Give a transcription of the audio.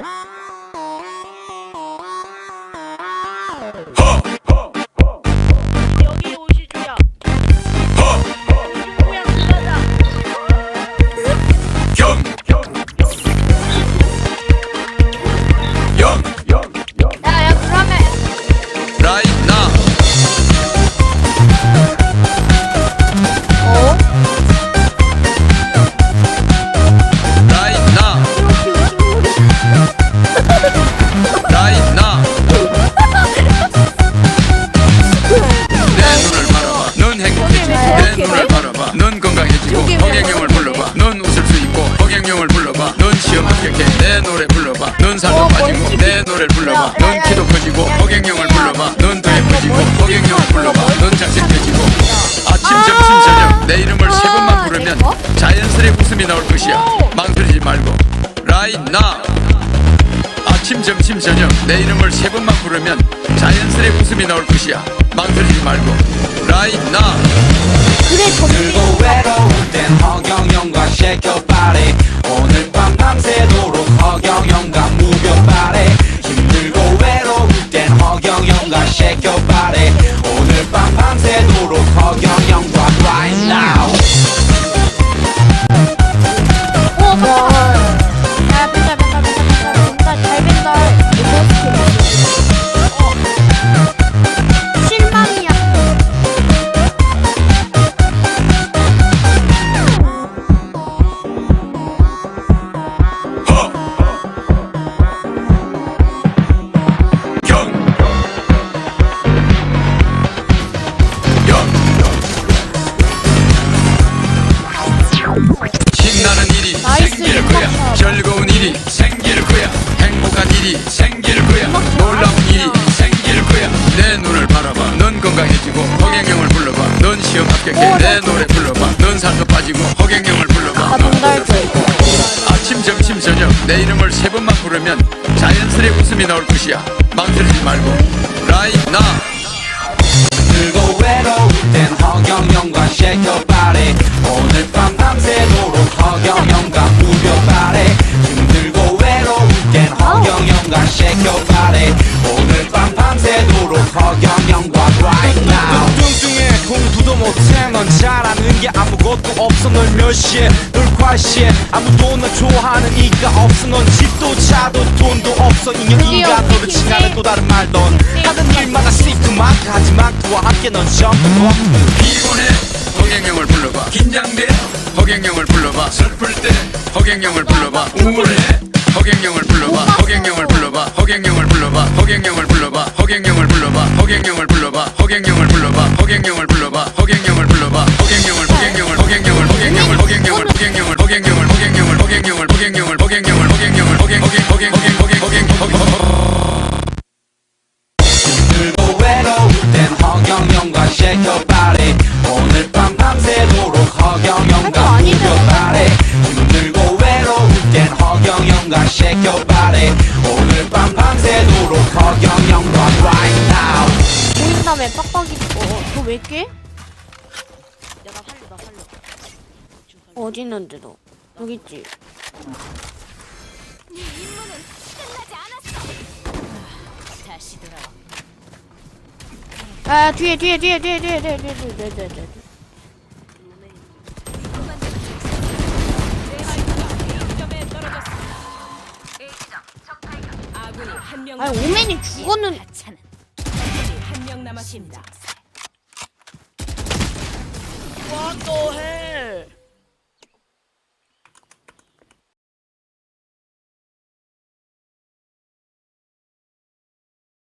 Oh! 불러봐. 넌 살도 빠지고 내 노래를 불러봐. 넌 키도 커지고 허경영을 불러봐. 넌 더 예뻐지고 허경영을 불러봐. 넌 잘생겨지고. 아침 점심 저녁. 내 이름을 세 번만 부르면 자연스레 웃음이 나올 것이야. 망설이지 말고. Right now. 아침 점심 저녁. 내 이름을 세 번만 부르면 자연스레 웃음이 나올 것이야. 망설이지 말고. Right now. 그래 들고 외로울 땐 허경영과 body your 넌 시험 합격해 내 노래 불러봐. 넌 살도 빠지고 허경영을 불러봐. 나 돈달줘 아침 점심 저녁. 내 이름을 세 번만 부르면 자연스레 웃음이 나올 것이야. 망설이지 말고. Right now. 들고 외로울 땐 허경영과 shake your body 오늘 밤 밤새도록 허경영과 move your body 힘들고 외로울 땐 허경영과 shake your body 아무것도 없어 널 멸시해 널 과시해. 아무도 널 좋아하는 이가 없어. 넌 집도 차도 돈도 없어. 인연이가 너를 칭하는 또 다른 말던 하는 일마다 시크마크 하지만 그와 함께 넌 전부 피곤해 허경영을 불러봐. 긴장돼. 허경영을 불러봐. 슬플 때 허경영을 불러봐. 우울해. 허경영을 불러봐. 허경영을 불러봐. 허경영을 불러봐. 허경영을 불러봐. 허경영을 불러봐. 허경영을 불러봐. 허경영 shake your body 오늘 밤 밤새도록 허경영과 move your body 힘들고 외로울 땐 허경영과 shake your body 오늘 밤 밤새도록 허경영과 right now. 보인 다음에 빡빡이 어 너왜 깨? 야나 살려 나 살려. 어디 있는데 너? 여기 있지 아 뒤에 뒤에 뒤에 뒤에 뒤에 뒤에 뒤에 뒤에 뒤에 뒤에 뒤에 아니 오맨이 죽었는 한명 남았습니다. What the